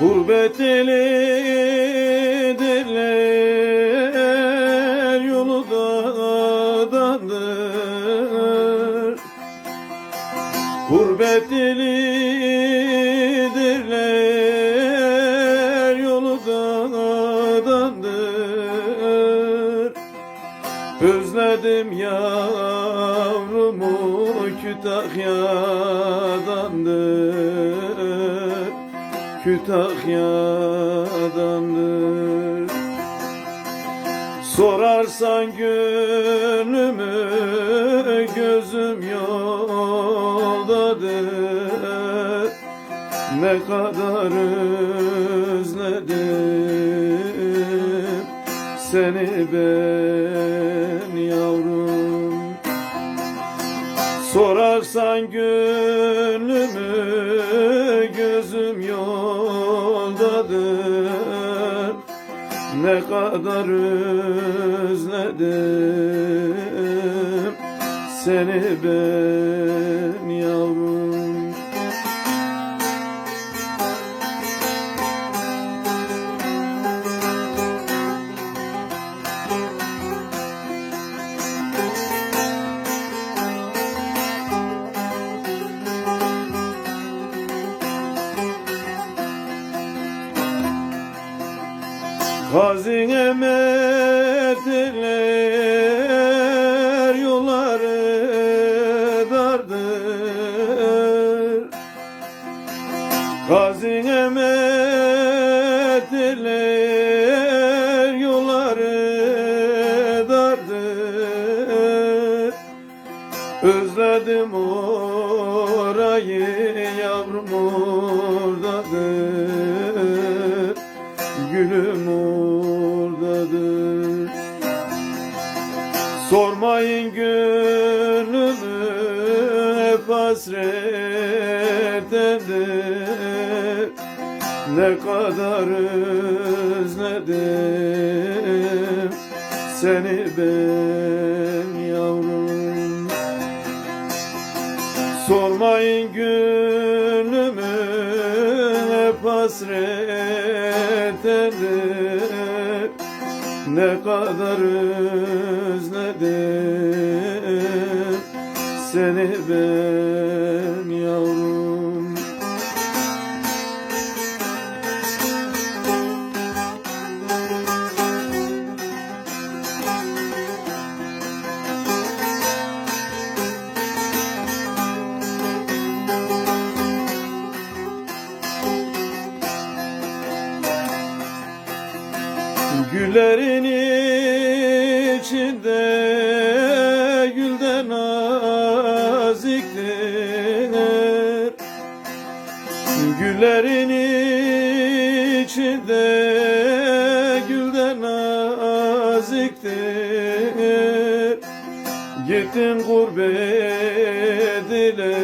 Gurbet elidirler yolu dağdandır Gurbet elidirler yolu dağdandır Özledim yavrumu Kütahya'dandır Kütahya'dandır Sorarsan gönlümü gözüm yoldadır. Ne kadar özledim seni ben yavrum. Sorarsan gönlümü Ne kadar özledim seni ben yavrum Hazine metler yolları dardır. Hazine metler yolları dardır. Özledim orayı yavrum oradadır. Gülüm oradadır Sormayın gönlümü hep hasretendir. Ne kadar özledim seni ben yavrum. Sormayın gönlümü hep hasretendir. Ne kadar özledim seni ben yavrum. Güllerin içinde gülden naziktir Güllerin içinde gülden naziktir Gittin gurbet ile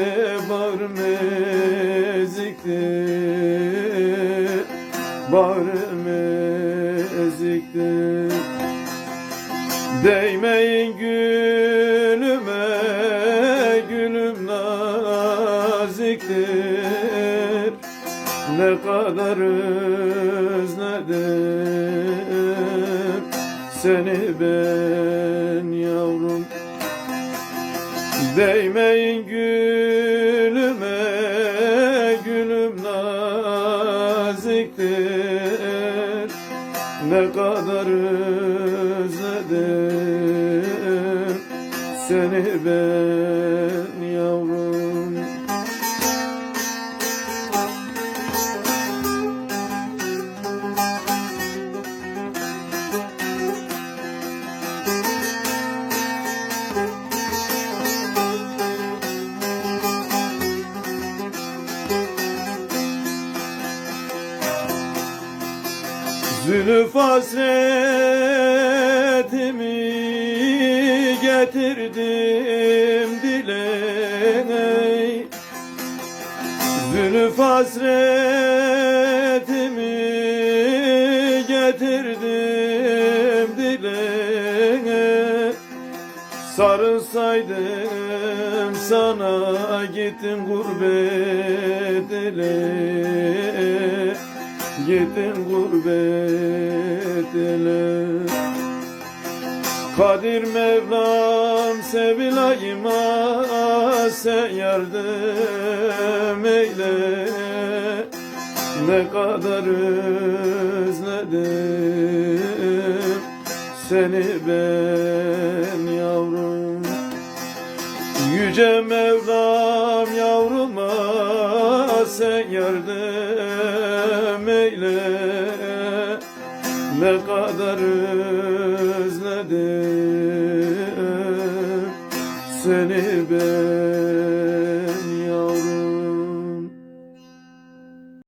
bağrım eziktir Ne kadar özledim Seni ben yavrum. Değmeyin gülüme Gülüm naziktir. Ne kadar özledim Seni ben Zülüf hasretimi getirdim dile Zülüf hasretimi getirdim dile Sarılsaydım sana gittim gurbet ele Gittin gurbet Kadir Mevlam Sevilayıma sen yardım eyle. Ne kadar özledim seni ben yavrum. Yüce Mevlam kadar özledim seni ben